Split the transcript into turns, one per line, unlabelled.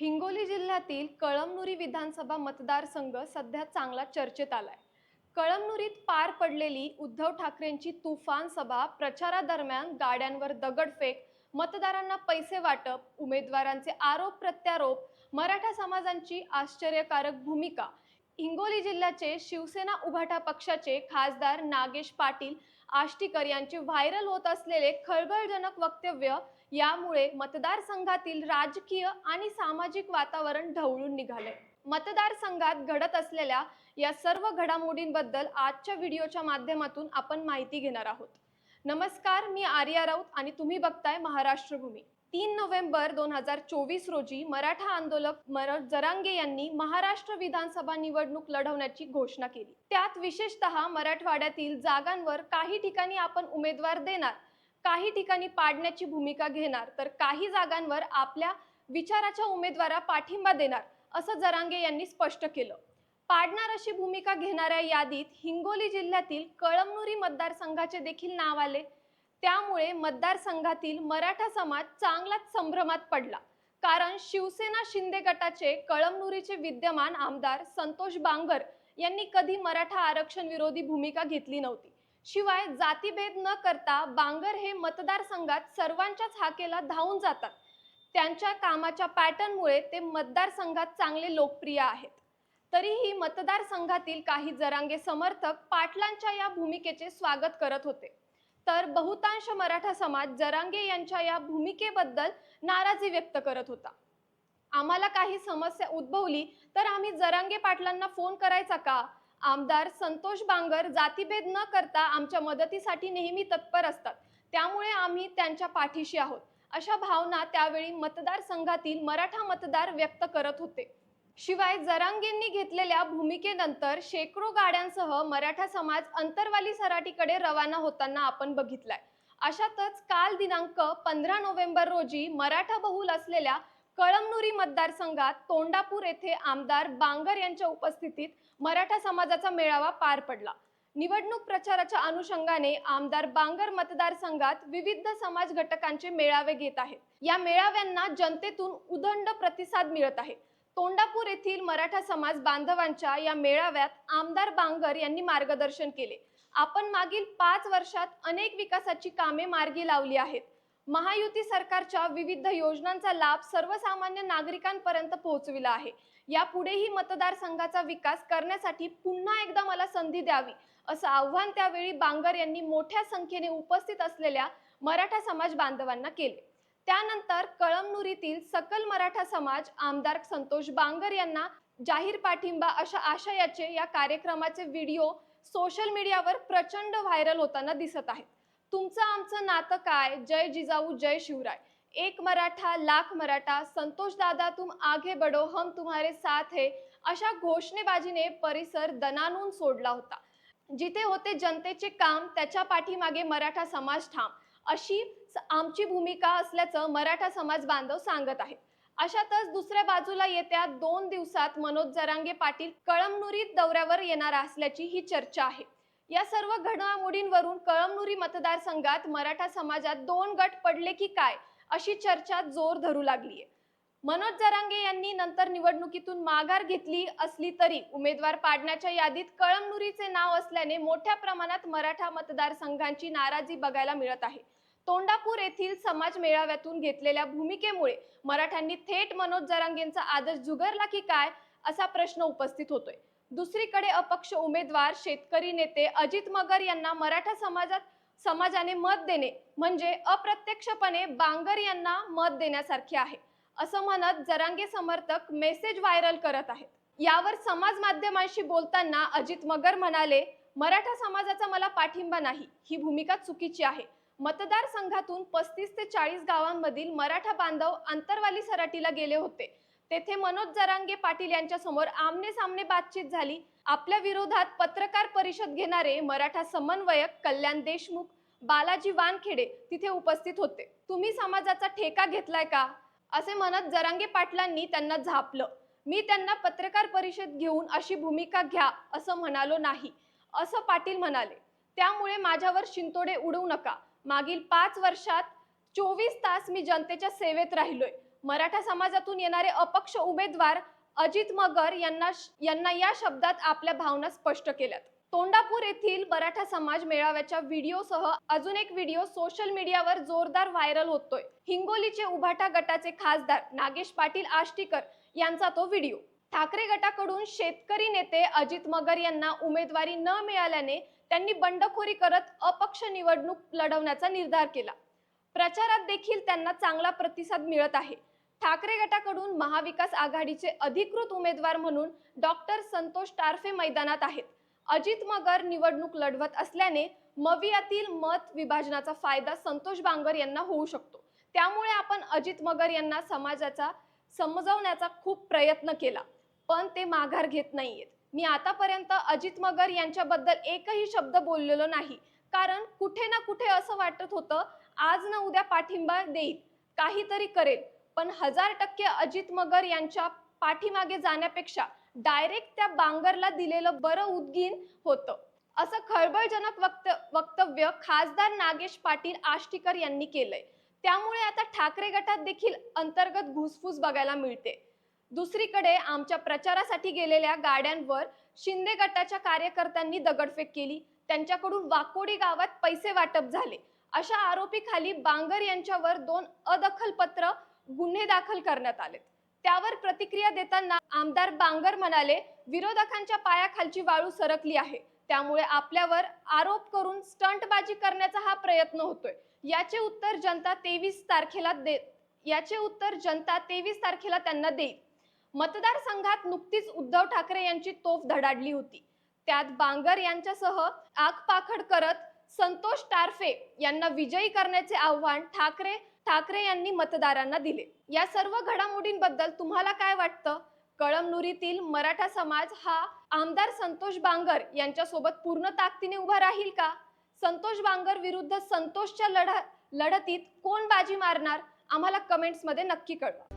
हिंगोली जिल्ह्यातील कळमनुरी विधानसभा मतदारसंघ सध्या चांगला चर्चेत आलाय. कळमनुरीत पार पडलेली उद्धव ठाकरेंची तुफान सभा प्रचारादरम्यान गाड्यांवर दगडफेक मतदारांना पैसे वाटप उमेदवारांचे आरोप प्रत्यारोप मराठा समाजांची आश्चर्यकारक भूमिका. हिंगोली जिल्ह्याचे शिवसेना उभाटा पक्षाचे खासदार नागेश पाटील आष्टीकर यांचे व्हायरल होत असलेले खळबळजनक वक्तव्य यामुळे मतदारसंघातील राजकीय आणि सामाजिक वातावरण ढवळून निघाले मतदारसंघात घडत असलेल्या या सर्व घडामोडींबद्दल आजच्या व्हिडिओच्या माध्यमातून आपण माहिती घेणार आहोत. नमस्कार मी आर्या राऊत आणि तुम्ही बघताय महाराष्ट्र भूमी तीन नोव्हेंबर दोन हजार चोवीस रोजी मराठा आंदोलक मनोज जरांगे यांनी महाराष्ट्र विधानसभा निवडणूक लढवण्याची घोषणा केली. त्यात विशेषतः मराठवाड्यातील जागांवर काही ठिकाणी आपण उमेदवार देणार काही ठिकाणी पाडण्याची भूमिका घेणार तर काही जागांवर आपल्या विचाराच्या उमेदवारा पाठिंबा देणार असं जरांगे यांनी स्पष्ट केलं. पाडणार अशी भूमिका घेणाऱ्या यादीत हिंगोली जिल्ह्यातील कळमनुरी मतदारसंघाचे देखील नाव आले. त्यामुळे मतदारसंघातील मराठा समाज चांगलाच संभ्रमात पडला. कारण शिवसेना शिंदे गटाचे कळमनुरीचे विद्यमान आमदार संतोष बांगर यांनी कधी मराठा आरक्षण विरोधी भूमिका घेतली नव्हती. शिवाय जातीभेद न करता बांगर हे मतदारसंघात सर्वांच्याच हाकेला धावून जातात. त्यांच्या कामाच्या पॅटर्नमुळे ते मतदारसंघात चांगले लोकप्रिय आहेत. तरीही मतदारसंघातील काही जरांगे समर्थक पाटलांच्या या भूमिकेचे स्वागत करत होते. तर बहुतांश मराठा समाज जरांगे यांच्या या भूमिकेबद्दल नाराजी व्यक्त करत होता. आम्हाला काही समस्या उद्भवली तर आम्ही जरांगे पाटलांना फोन करायचा का? आमदार संतोष बांगर जातीभेद न करता आमच्या मदतीसाठी नेहमी तत्पर असतात. त्यामुळे आम्ही त्यांच्या पाठीशी आहोत. अशा भावना त्यावेळी मतदारसंघातील मराठा मतदार व्यक्त करत होते. शिवाय जरांगेंनी घेतलेल्या भूमिकेनंतर शेकडो गाड्यांसह मराठा समाज अंतरवाली सराटीकडे रवाना होताना आपण बघितलाय. अशातच काल दिनांक पंधरा नोव्हेंबर रोजी मराठा बहुल असलेल्या कळमनुरी मतदारसंघात तोंडापूर येथे आमदार बांगर यांच्या उपस्थितीत मराठा समाजाचा मेळावा पार पडला. निवडणूक प्रचाराच्या अनुषंगाने आमदार बांगर मतदारसंघात विविध समाज घटकांचे मेळावे घेत आहेत. या मेळाव्यांना जनतेतून उदंड प्रतिसाद मिळत आहे. तोंडापूर येथील मराठा समाज बांधवांच्या या मेळाव्यात आमदार बांगर यांनी मार्गदर्शन केले. आपण मागील पाच वर्षात अनेक विकासाची कामे मार्गी लावली आहेत. महायुती सरकारच्या विविध योजनांचा लाभ सर्वसामान्य नागरिकांपर्यंत पोहोचविला आहे. यापुढेही मतदारसंघाचा विकास करण्यासाठी पुन्हा एकदा मला संधी द्यावी असं आव्हान त्यावेळी बांगर यांनी मोठ्या संख्येने उपस्थित असलेल्या मराठा समाज बांधवांना केले. त्यानंतर कळमनुरीतील सकल मराठा समाज आमदार संतोष बांगर यांना जाहीर पाठिंबा अशा आशयाचे या कार्यक्रमाचे व्हिडिओ सोशल मीडियावर प्रचंड व्हायरल होताना दिसत आहेत. तुमचं आमचं नातं काय? जय जिजाऊ जय शिवराय. एक मराठा लाख मराठा संतोष दादा तुम आगे बडो हम तुम्हारे साथ है. अशा घोषणेबाजीने परिसर दनानून सोडला होता. जिथे होते जनतेचे काम त्याच्या पाठीमागे मराठा समाज ठाम. अशी स- आमची भूमिका असल्याचं मराठा समाज बांधव सांगत आहेत. अशातच दुसऱ्या बाजूला येत्या दोन दिवसात मनोज जरांगे पाटील कळमनुरीत दौऱ्यावर येणार असल्याची ही चर्चा आहे. या सर्व घडामोडींवरून कळमनुरी मतदारसंघात मराठा समाजात दोन गट पडले की काय अशी चर्चा जोर धरू लागलीय. मनोज जरांगे यांनी नंतर निवडणुकीतून माघार घेतली असली तरी उमेदवार पाडण्याच्या यादीत कळमनुरीचे नाव असल्याने मोठ्या प्रमाणात मराठा मतदारसंघांची नाराजी बघायला मिळत आहे. तोंडापूर येथील समाज मेळाव्यातून घेतलेल्या भूमिकेमुळे मराठ्यांनी थेट मनोज जरांगेंचा आदर्श झुगरला की काय असा प्रश्न उपस्थित होतोय. दुसरीकडे अपक्ष उमेदवार शेतकरी नेते अजित मगर यांना मराठा समाजात समाजाने मत देणे म्हणजे अप्रत्यक्षपणे बांगर यांना मत देण्यासारखे आहे. असं म्हणत जरांगे समर्थक मेसेज व्हायरल करत आहेत. यावर समाज माध्यमांशी बोलताना अजित मगर म्हणाले मराठा समाजाचा मला पाठिंबा नाही. ही भूमिका चुकीची आहे. मतदारसंघातून पस्तीस ते चाळीस गावांमधील मराठा बांधव अंतरवाली सराटीला गेले होते. तेथे मनोज जरांगे पाटील यांच्या समोर आमने सामने बातचीत झाली. आपल्या विरोधात पत्रकार परिषद घेणारे मराठा समन्वयक कल्याण देशमुख बालाजी वानखेडे तिथे उपस्थित होते. तुम्ही समाजाचा ठेका घेतलाय का? असे म्हणत जरांगे पाटलांनी त्यांना झापलं. मी त्यांना पत्रकार परिषद घेऊन अशी भूमिका घ्या असं म्हणालो नाही असं पाटील म्हणाले. त्यामुळे माझ्यावर शिंतोडे उडवू नका. मागील पाच वर्षात चोवीस तास मी जनतेच्या सेवेत राहिलोय. मराठा समाजातून येणारे अपक्ष उमेदवार अजित मगर यांना यांना या शब्दात आपल्या भावना स्पष्ट केल्यात. तोंडापूर येथील मराठा समाज मेळाव्याच्या व्हिडिओसह अजून एक व्हिडिओ सोशल मीडियावर जोरदार व्हायरल होतोय. हिंगोलीचे उभाटा गटाचे खासदार नागेश पाटील आष्टीकर यांचा तो व्हिडिओ. ठाकरे गटाकडून शेतकरी नेते अजित मगर यांना उमेदवारी न मिळाल्याने त्यांनी बंडखोरी करत अपक्ष निवडणूक लढवण्याचा निर्धार केला. प्रचारात देखील त्यांना चांगला प्रतिसाद मिळत आहे. ठाकरे गटाकडून महाविकास आघाडीचे अधिकृत उमेदवार म्हणून डॉक्टर संतोष टारफे मैदानात आहेत. अजित मगर निवडणूक लढवत असल्याने मवियातील मत विभाजनाचा फायदा संतोष बांगर यांना होऊ शकतो. त्यामुळे आपण अजित मगर यांना समाजाचा समजवण्याचा खूप प्रयत्न केला पण ते माघार घेत नाहीयेत. मी आतापर्यंत अजित मगर यांच्याबद्दल एकही शब्द बोललेलो नाही कारण कुठे ना कुठे असं वाटत होतं आज ना उद्या पाठिंबा देईल काहीतरी करेल. पण हजार टक्के अजित मगर यांच्या पाठीमागे जाण्यापेक्षा डायरेक्ट त्या बांगरला दिलेलं बरं उद्गीन होतं. असं खळबळजनक वक्त वक्तव्य खासदार नागेश पाटील आष्टीकर यांनी केलंय. त्यामुळे आता ठाकरे गटात देखील अंतर्गत घुसफूस बघायला मिळते. दुसरीकडे आमच्या प्रचारासाठी गेलेल्या गाड्यांवर शिंदे गटाच्या कार्यकर्त्यांनी दगडफेक केली. त्यांच्याकडून वाकोडी गावात पैसे वाटप झाले. अशा आरोपीखाली बांगर यांच्यावर दोन अदखलपत्र गुन्हे दाखल करण्यात आले त्यावर प्रतिक्रिया देताना आमदार बांगर म्हणाले विरोधकांच्या पायाखालची वाळू सरकली आहे. त्यामुळे आपल्यावर आरोप करून स्टंटबाजी करण्याचा हा प्रयत्न होतोय. याचे उत्तर जनता तेवीस तारखेला दे याचे उत्तर जनता तेवीस तारखेला त्यांना देईल. मतदारसंघात नुकतीच उद्धव ठाकरे यांची तोफ धडाडली होती. त्यात बांगर यांच्यासह आगपाखड करत संतोष टारफे यांना विजयी करण्याचे आव्हान ठाकरे ठाकरे यांनी मतदारांना दिले. या सर्व घडामोडींबद्दल तुम्हाला काय वाटतं? कळमनुरीतील मराठा समाज हा आमदार संतोष बांगर यांच्यासोबत पूर्ण ताकदीने उभा राहील का? संतोष बांगर विरुद्ध संतोषच्या लढा लढतीत कोण बाजी मारणार? आम्हाला कमेंट्समध्ये नक्की कळवा.